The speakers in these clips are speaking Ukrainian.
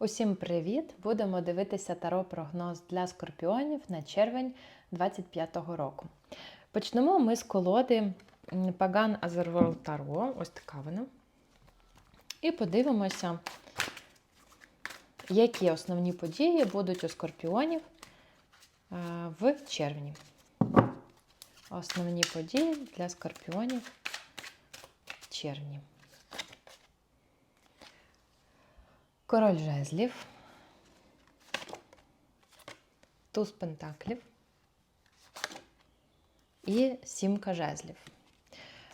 Усім привіт! Будемо дивитися таро прогноз для скорпіонів на червень 25-го року. Почнемо ми з колоди Pagan Otherworld Таро. Ось така вона. І подивимося, які основні події будуть у скорпіонів е, в червні. Основні події для скорпіонів в червні. Король жезлів, туз пентаклів і сімка жезлів.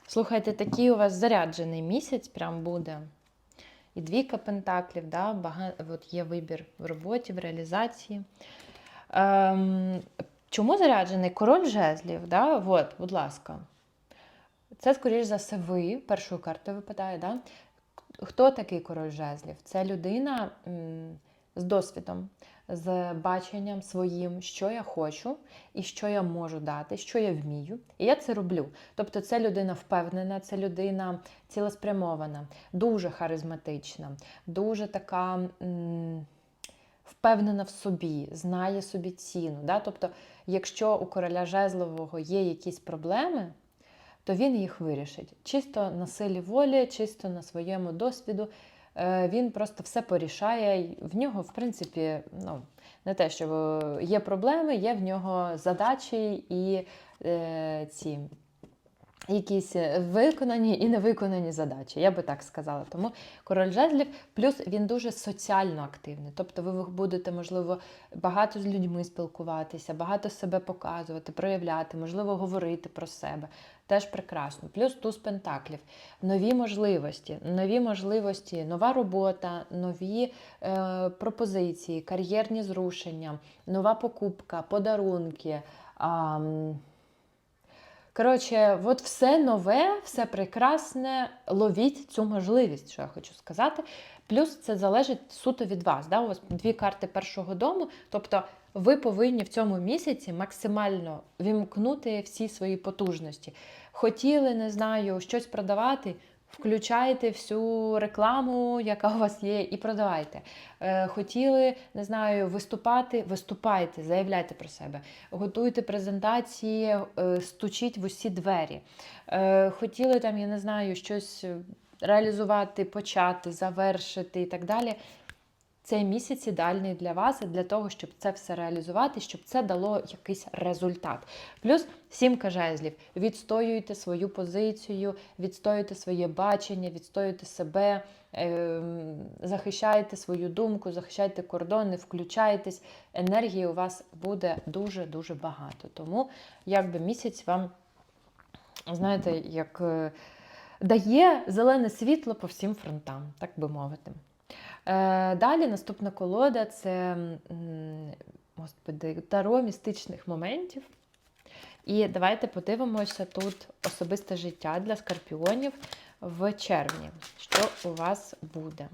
Слухайте, такий у вас заряджений місяць прям буде. І двійка пентаклів, да, бага... от є вибір в роботі, в реалізації. Ем, чому заряджений король жезлів? Да? От, будь ласка. Це, скоріш за все, ви першою картою випадає, да? Хто такий король жезлів? Це людина з досвідом, з баченням своїм, що я хочу і що я можу дати, що я вмію. І я це роблю. Тобто, це людина впевнена, це людина цілеспрямована, дуже харизматична, дуже така. Впевнена в собі, знає собі ціну. Да? Тобто, якщо у короля жезлового є якісь проблеми, то він їх вирішить. Чисто на силі волі, чисто на своєму досвіду. Е, Він просто все порішає. В нього, в принципі, ну, не те, що є проблеми, є в нього задачі і е, ці якісь виконані і невиконані задачі, я би так сказала. Тому король жезлів, плюс він дуже соціально активний. Тобто ви будете, можливо, багато з людьми спілкуватися, багато себе показувати, проявляти, можливо, говорити про себе. Теж прекрасно. Плюс туз пентаклів, нові можливості, нові можливості, нова робота, нові е, пропозиції, кар'єрні зрушення, нова покупка, подарунки. А, Коротше, от все нове, все прекрасне, ловіть цю можливість, що я хочу сказати. Плюс це залежить суто від вас. Да? У вас дві карти першого дому. Тобто ви повинні в цьому місяці максимально вімкнути всі свої потужності. Хотіли, не знаю, щось продавати. Включайте всю рекламу, яка у вас є, і продавайте. Е, хотіли, не знаю, виступати, виступайте, заявляйте про себе. Готуйте презентації, е, стучіть в усі двері. Е, хотіли там, я не знаю, щось реалізувати, почати, завершити і так далі. Цей місяць ідеальний для вас для того, щоб це все реалізувати, щоб це дало якийсь результат. Плюс сімка жезлів. Відстоюйте свою позицію, відстоюйте своє бачення, відстоюйте себе, е захищайте свою думку, захищайте кордони, включайтесь. Енергії у вас буде дуже-дуже багато. Тому якби місяць вам, знаєте, як е дає зелене світло по всім фронтам, так би мовити. Е, Далі наступна колода це господи, таро містичних моментів. І давайте подивимося тут особисте життя для скорпіонів в червні. Що у вас буде?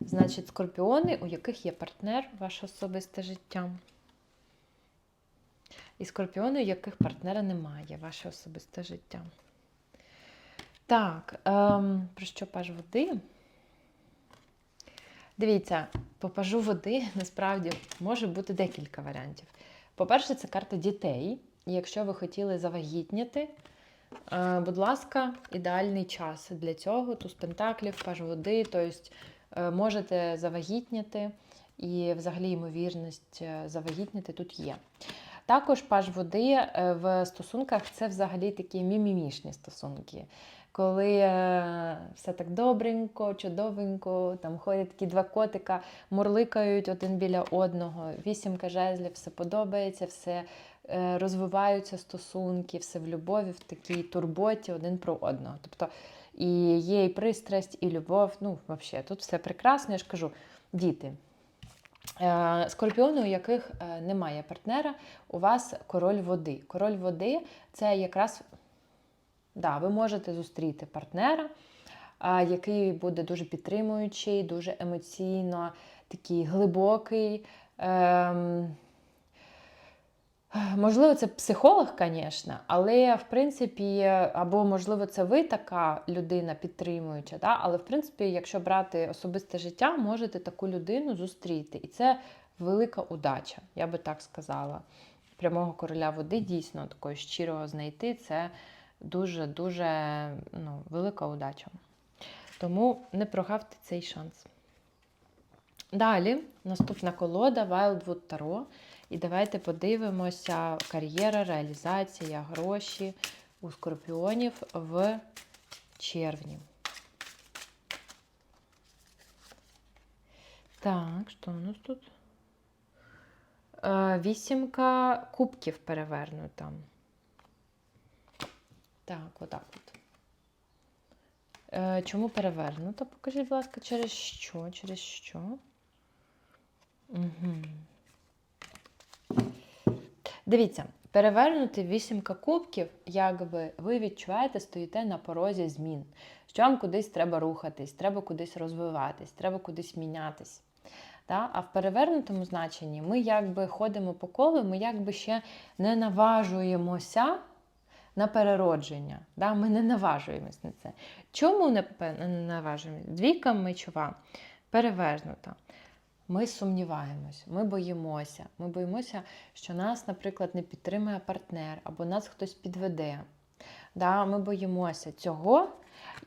Значить, скорпіони, у яких є партнер, ваше особисте життя. І скорпіони, у яких партнера немає, ваше особисте життя. Так, ем, про що паж води? Дивіться, по пажу води насправді може бути декілька варіантів. По-перше, це карта дітей. І якщо ви хотіли завагітніти, е, будь ласка, ідеальний час для цього. Туз пентаклів, паж води, тобто можете завагітніти, і взагалі ймовірність е, завагітніти тут є. Також паж води е, в стосунках це взагалі такі мімімішні стосунки коли е, все так добренько, чудовенько, там ходять такі два котика, мурликають один біля одного, вісімка жезлів, все подобається, все е, розвиваються стосунки, все в любові, в такій турботі один про одного. Тобто і є і пристрасть, і любов. Ну, взагалі, тут все прекрасно, я ж кажу, діти. Е, скорпіони, у яких немає партнера, у вас король води. Король води це якраз Да, ви можете зустріти партнера, який буде дуже підтримуючий, дуже емоційно такий глибокий. Ем, Можливо, це психолог, звісно, але в принципі, або можливо, це ви така людина підтримуюча, да? але в принципі, якщо брати особисте життя, можете таку людину зустріти. І це велика удача, я би так сказала. Прямого короля води дійсно такого щирого знайти це дуже-дуже ну, велика удача. Тому не прогавте цей шанс. Далі, наступна колода Wildwood Tarot. І давайте подивимося кар'єра, реалізація, гроші у скорпіонів в червні. Так, що у нас тут? Е, Вісімка кубків перевернута. Так, отак от. Е, Чому перевернута? Покажіть, будь ласка, через що? Через що? Угу. Дивіться, перевернути вісімка кубків, якби ви відчуваєте, стоїте на порозі змін. Що вам кудись треба рухатись, треба кудись розвиватись, треба кудись мінятись. Да? А в перевернутому значенні ми якби ходимо по колу, ми якби ще не наважуємося на переродження. Да? Ми не наважуємось на це. Чому не наважуємось? Двійка мечова перевернута. Ми сумніваємось, ми боїмося. Ми боїмося, що нас, наприклад, не підтримує партнер або нас хтось підведе. Да, Ми боїмося цього.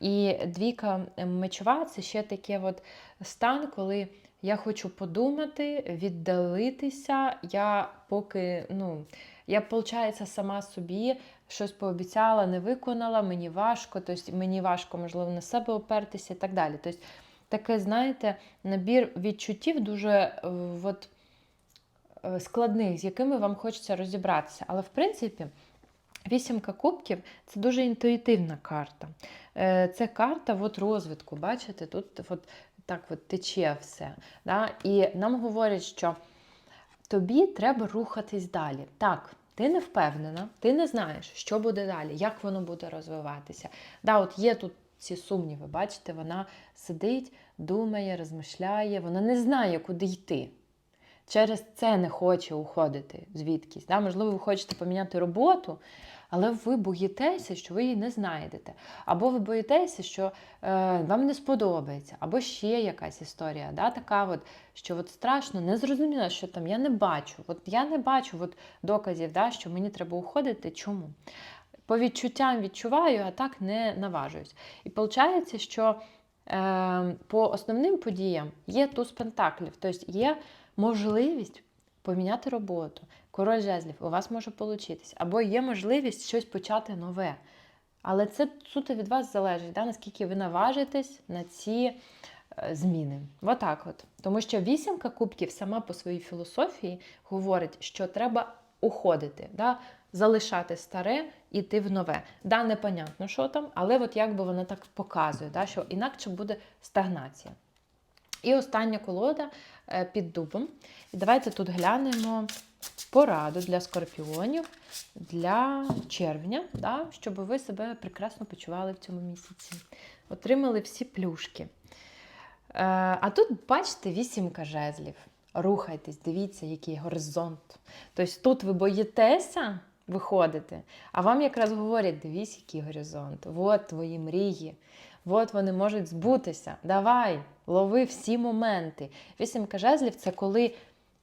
І двійка мечова це ще такий от стан, коли я хочу подумати, віддалитися. Я поки, ну, я, виходить, сама собі щось пообіцяла, не виконала, мені важко, тобто мені важко, можливо, на себе опертися і так далі. Тобто, таке, знаєте, набір відчуттів дуже е, от, е, складних, з якими вам хочеться розібратися. Але, в принципі, вісімка кубків це дуже інтуїтивна карта. Е, це карта от розвитку. Бачите, тут от, так от тече все. Да? І нам говорять, що тобі треба рухатись далі. Так. Ти не впевнена, ти не знаєш, що буде далі, як воно буде розвиватися. Да, от Є тут ці сумніви. Бачите, вона сидить, думає, розмишляє, вона не знає, куди йти. Через це не хоче уходити звідкись. Да? Можливо, ви хочете поміняти роботу, але ви боїтеся, що ви її не знайдете. Або ви боїтеся, що е, вам не сподобається, або ще якась історія. Да? Така, от, що от страшно, не зрозуміло, що там я не бачу. От Я не бачу от доказів, да, що мені треба уходити. Чому? по відчуттям відчуваю, а так не наважуюсь. І виходить, що е, по основним подіям є туз пентаклів, тобто є можливість поміняти роботу. Король жезлів, у вас може получитись, або є можливість щось почати нове. Але це суто від вас залежить, да, наскільки ви наважитесь на ці е, зміни. Отак от. Тому що вісімка кубків сама по своїй філософії говорить, що треба уходити. Да? залишати старе іти в нове. Да, непонятно, що там, але от якби вона так показує, да, що інакше буде стагнація. І остання колода е, під дубом. І давайте тут глянемо пораду для скорпіонів для червня, да, щоб ви себе прекрасно почували в цьому місяці. Отримали всі плюшки. Е, а тут, бачите, вісімка жезлів. Рухайтесь, дивіться, який горизонт. Тобто тут ви боїтеся, виходити. А вам якраз говорять: дивись, який горизонт, от твої мрії, от вони можуть збутися. Давай, лови всі моменти. Вісімка жезлів це коли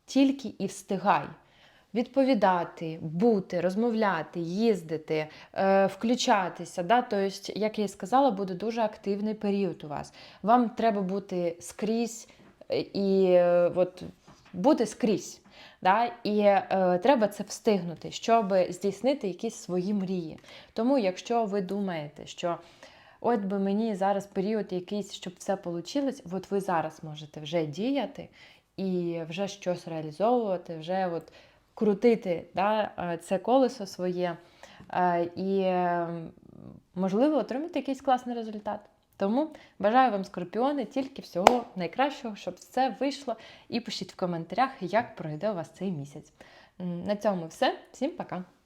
тільки і встигай. Відповідати, бути, розмовляти, їздити, е, включатися. Да? Тобто, як я і сказала, буде дуже активний період у вас. Вам треба бути скрізь е, і е, от, бути скрізь. Да? І е, треба це встигнути, щоб здійснити якісь свої мрії. Тому, якщо ви думаєте, що от би мені зараз період якийсь, щоб все вийшло, от ви зараз можете вже діяти і вже щось реалізовувати, вже от крутити да, е, це колесо своє е, і, е, можливо, отримати якийсь класний результат. Тому бажаю вам, скорпіони, тільки всього найкращого, щоб все вийшло. І пишіть в коментарях, як пройде у вас цей місяць. На цьому все. Всім пока!